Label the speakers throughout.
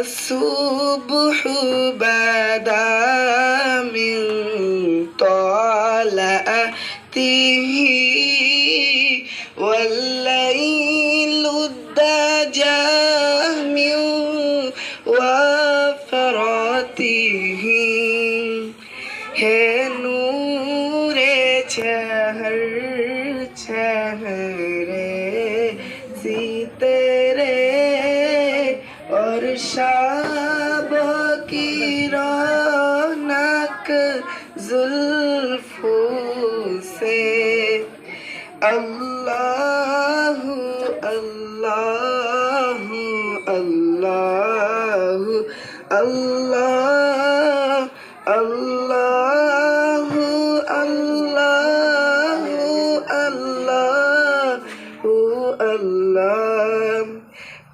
Speaker 1: الصبح بدا من طلعته والليل الدجى من وفراته হে নূরে চেহর চেহরে সিতে और शाब की रौनक जुल्फों से अल्लाह अल्लाह अल्लाह अल्लाह अल्लाह अल्लाह अल्लाह अल्लाह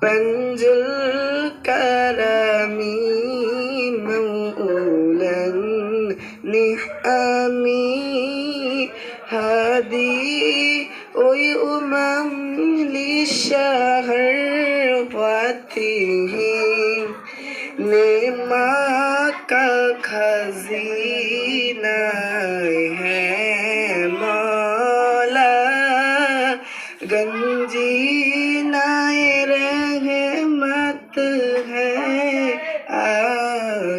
Speaker 1: पंजुल الكرم مولى النعم هادي أمم لشهوته نعمة خزينة है मौला गंजी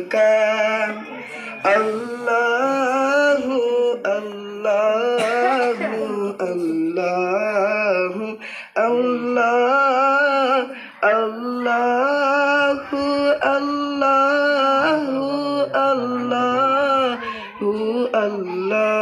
Speaker 1: কান আল্লাহ আল্লাহ আল্লাহ আল্লাহ আল্লাহ আল্লাহ আল্লাহ আল্লাহ